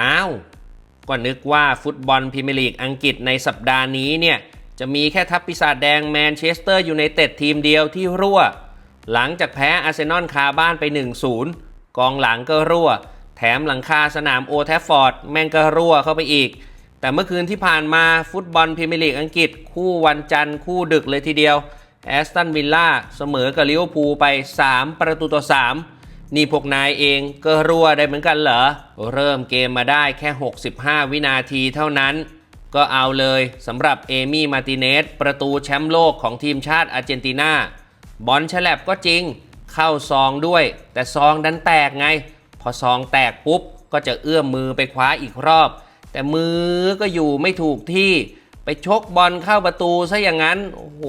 อ้าว ก็นึกว่าฟุตบอลพรีเมียร์ลีกอังกฤษในสัปดาห์นี้เนี่ยจะมีแค่ทัพปีศาจแดงแมนเชสเตอร์ยูไนเต็ดทีมเดียวที่รั่ว หลังจากแพ้อาร์เซนอลคาบ้านไป 1-0 กองหลังก็รั่ว แถมหลังคาสนามโอแทฟฟอร์ดแม่งก็รั่วเข้าไปอีก แต่เมื่อคืนที่ผ่านมาฟุตบอลพรีเมียร์ลีกอังกฤษ คู่วันจันทร์คู่ดึกเลยทีเดียวแอสตันวิลล่าเสมอกับลิเวอร์พูลไป 3 ประตูต่อ 3 นี่พวกนายเองก็รั่วได้เหมือนกันเหรอ เริ่มเกมมาได้แค่ 65 วินาทีเท่านั้น ก็เอาเลยสำหรับเอมี่มาร์ติเนสประตูแชมป์โลกของทีมชาติอาร์เจนตินาบอลฉลับก็จริง เข้าซองด้วย แต่ซองดันแตกไง พอซองแตกปุ๊บ ก็จะเอื้อมมือไปคว้าอีกรอบ แต่มือก็อยู่ไม่ถูกที่ไปชกบอลเข้าประตูซะอย่างนั้น โอ้โห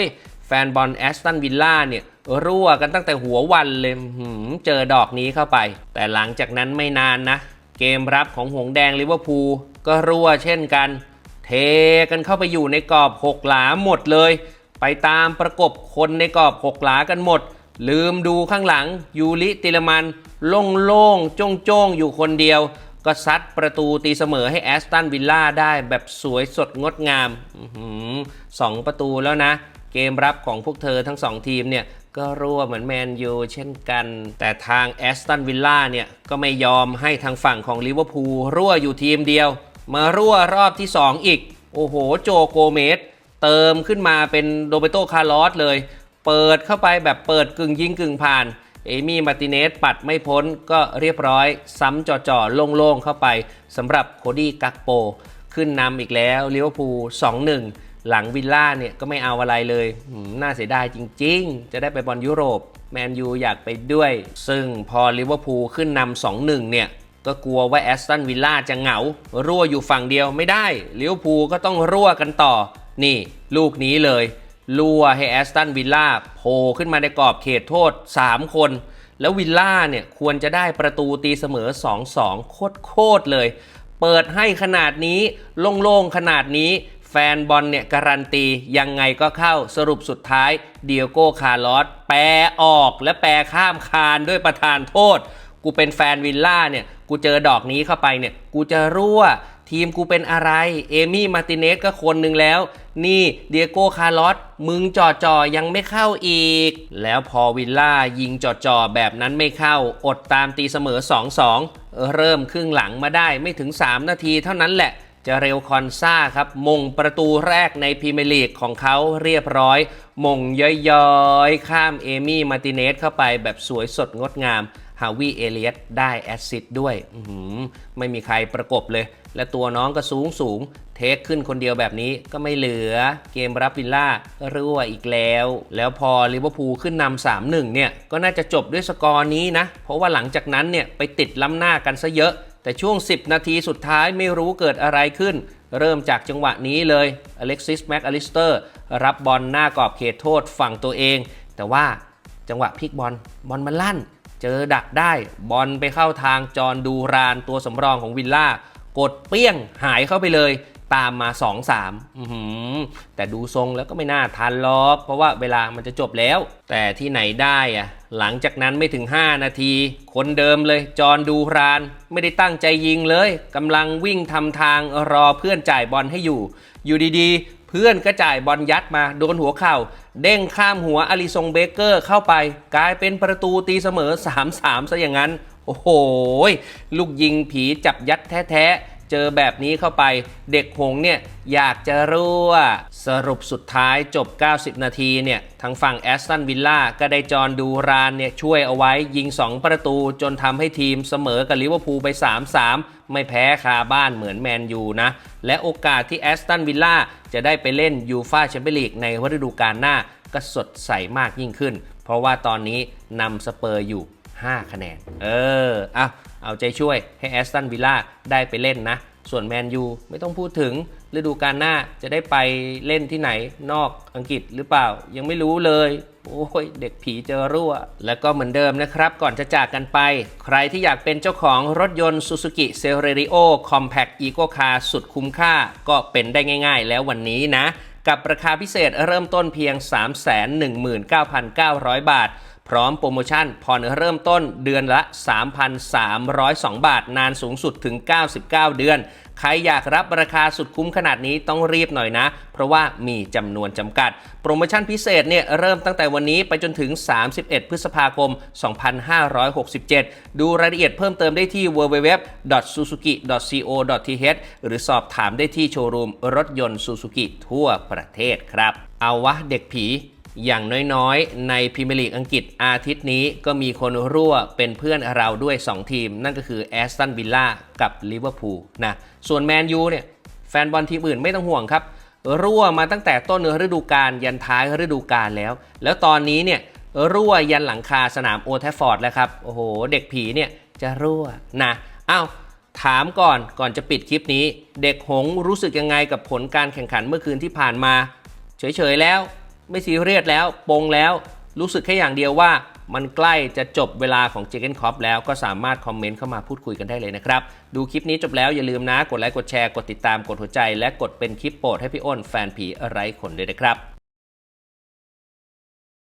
ยแฟนบอลแอสตันวิลล่าเนี่ย รั่วกันตั้งแต่หัววันเลยหืมเจอดอกนี้เข้าไป แต่หลังจากนั้นไม่นานนะ เกมรับของหงแดงลิเวอร์พูลก็รั่วเช่นกัน เทกันเข้าไปอยู่ในกรอบหกหลาหมดเลย ไปตามประกบคนในกรอบหกหลากันหมด ลืมดูข้างหลังยูริติลมันโล่งโล่งๆโจ้งๆอยู่คนเดียว ก็ซัดประตูตีเสมอให้แอสตันวิลล่าได้แบบสวยสดงดงามสองประตูแล้วนะ เกมรับของพวกเธอทั้งสองทีมเนี่ยก็รั่วเหมือนแมนยูเช่นกัน แต่ทางแอสตันวิลล่าเนี่ยก็ไม่ยอมให้ทางฝั่งของลิเวอร์พูลรั่วอยู่ทีมเดียว มารั่วรอบที่ 2 อีก โอ้โหโจโกเมสเติมขึ้นมาเป็นโรเบโตคาร์ลอสเลย เปิดเข้าไปแบบเปิดกึ่งยิงกึ่งผ่าน เอมี่มาร์ติเนสปัดไม่พ้นก็เรียบร้อย ซ้ำจ่อๆโล่งๆเข้าไปสำหรับโคดี้กักโป ขึ้นนำอีกแล้วลิเวอร์พูล2-1 หลังวิลล่าเนี่ยก็ไม่เอาอะไรเลยน่าเสียดายจริง ๆ จะได้ไปบอลยุโรป แมนยูอยากไปด้วย ซึ่งพอลิเวอร์พูลขึ้นนำ2-1 เนี่ยก็กลัวว่าแอสตันวิลล่าจะเหงา รั่วอยู่ฝั่งเดียวไม่ได้ลิเวอร์พูลก็ต้องรั่วกันต่อ นี่ ลูกนี้เลย รั่วให้แอสตันวิลล่าโผล่ขึ้นมาในกรอบเขตโทษ 3 คน แล้ววิลล่าเนี่ยควรจะได้ประตูตีเสมอ 2-2 โคตรๆเลย เปิดให้ขนาดนี้โล่งๆขนาดนี้ ฟนบอลเนี่ยการันตียังไงก็เข้าสรุปสุดท้ายเดียโก้คาร์ลอสแปรออกและแปรข้ามคานด้วยประธานโทษ กูเป็นแฟนวิลล่าเนี่ยกูเจอดอกนี้เข้าไปเนี่ยกูจะรั่วทีมกูเป็นอะไร เอมี่มาติเนสก็คนหนึ่งแล้ว นี่เดียโก้คาร์ลอสมึงจ่อจอยังไม่เข้าอีก แล้วพอวิลล่ายิงจ่อจอแบบนั้นไม่เข้า อดตามตีเสมอ 2-2เออเริ่มครึ่งหลังมาได้ไม่ถึง 3 นาทีเท่านั้นแหละ จะเร็วคอนซ่าครับ มงประตูแรกในพรีเมียร์ลีกของเขาเรียบร้อย มงย้อยๆ ข้ามเอมี่มาร์ติเนสเข้าไปแบบสวยสดงดงามฮาวิเอเลียตได้แอสซิสต์ด้วยไม่มีใครประกบเลย และตัวน้องก็สูงสูง เทคขึ้นคนเดียวแบบนี้ก็ไม่เหลือ เกมรับวิลล่ารั่วอีกแล้ว แล้วพอลิเวอร์พูลขึ้นนำ3-1 เนี่ย ก็น่าจะจบด้วยสกอร์นี้นะ เพราะว่าหลังจากนั้นเนี่ย ไปติดล้ำหน้ากันซะเยอะ แต่ช่วง 10 นาทีสุดท้ายไม่รู้เกิดอะไรขึ้น เริ่มจากจังหวะนี้เลยอเล็กซิสแม็กอลิสเตอร์รับบอลหน้ากรอบเขตโทษฝั่งตัวเอง แต่ว่าจังหวะพลิกบอลบอลมันลั่น เจอดักได้บอลไปเข้าทางจอร์นดูรานตัวสำรองของวิลล่ากดเปี้ยงหายเข้าไปเลย ตามมา2อื้อหือแต่ดูทรงแล้วก็ไม่น่าทันหรอก เพราะว่าเวลามันจะจบแล้ว แต่ที่ไหนได้อะหลังจากนั้นไม่ถึง 5 นาที คนเดิมเลย จอนดูราน ไม่ได้ตั้งใจยิงเลยกำลังวิ่งทำทางรอเพื่อนจ่ายบอลให้อยู่ อยู่ดีๆ เพื่อนก็จ่ายบอลยัดมาโดนหัวเข่า เด้งข้ามหัวอลิซงเบเกอร์เข้าไป กลายเป็นประตูตีเสมอ 3-3ซะอย่างนั้น โอ้โห ลูกยิงผีจับยัดแท้ๆ เจอแบบนี้เข้าไป เด็กหงเนี่ยอยากจะรู้ว่าสรุปสุดท้ายจบ 90 นาทีเนี่ยทางฝั่งแอสตันวิลล่าก็ได้จอนดูรานเนี่ยช่วยเอาไว้ยิง 2 ประตูจนทำให้ทีมเสมอกับลิเวอร์พูลไป 3-3 ไม่แพ้คาบ้านเหมือนแมนยูนะ และโอกาสที่แอสตันวิลล่าจะได้ไปเล่นยูฟาแชมเปี้ยนลีกในฤดูกาลหน้าก็สดใสมากยิ่งขึ้น เพราะว่าตอนนี้นำสเปอร์อยู่ 5 คะแนน เออเอาเอาใจช่วยให้แอสตันวิลล่าได้ไปเล่นนะ ส่วนแมนยูไม่ต้องพูดถึงฤดูกาลหน้าจะได้ไปเล่นที่ไหนนอกอังกฤษหรือเปล่า ยังไม่รู้เลย โอ้ย เด็กผีเจอรั่ว แล้วก็เหมือนเดิมนะครับ ก่อนจะจากกันไป ใครที่อยากเป็นเจ้าของรถยนต์ Suzuki c e l e r i o Compact Eco Car สุดคุ้มค่าก็เป็นได้ง่าย ๆ แล้ววันนี้นะ กับราคาพิเศษเริ่มต้นเพียง 319,900 บาท พร้อมโปรโมชั่นผ่อนเริ่มต้นเดือนละ 3,302 บาท นานสูงสุดถึง 99 เดือน ใครอยากรับราคาสุดคุ้มขนาดนี้ต้องรีบหน่อยนะ เพราะว่ามีจำนวนจำกัด โปรโมชั่นพิเศษเนี่ยเริ่มตั้งแต่วันนี้ไปจนถึง 31 พฤษภาคม 2567 ดูรายละเอียดเพิ่มเติมได้ที่ www.suzuki.co.th หรือสอบถามได้ที่โชว์รูมรถยนต์ Suzuki ทั่วประเทศครับ เอาวะเด็กผี อย่างน้อยๆ ในพรีเมียร์ลีกอังกฤษอาทิตย์นี้ก็มีคนรั่วเป็นเพื่อนเราด้วย 2 ทีม นั่นก็คือแอสตันวิลล่ากับลิเวอร์พูลนะส่วนแมนยูเนี่ยแฟนบอลทีมอื่นไม่ต้องห่วงครับ รั่วมาตั้งแต่ต้นฤดูกาลยันท้ายฤดูกาลแล้ว แล้วตอนนี้เนี่ยรั่วยันหลังคาสนามโอแทฟฟอร์ดแล้วครับโอ้โห เด็กผีเนี่ยจะรั่วนะอ้าวถามก่อนก่อนจะปิดคลิปนี้ เด็กหงส์รู้สึกยังไงกับผลการแข่งขันเมื่อคืนที่ผ่านมา เฉยๆแล้ว ไม่ซีเรียสแล้วปงแล้ว รู้สึกแค่อย่างเดียวว่า มันใกล้จะจบเวลาของเจเกนคอปแล้วก็สามารถคอมเมนต์เข้ามาพูดคุยกันได้เลยนะครับ ดูคลิปนี้จบแล้วอย่าลืมนะ กดไลค์กดแชร์กดติดตามกดหัวใจ และกดเป็นคลิปโปรดให้พี่อ้นแฟนผีไร้ขนด้วยนะครับ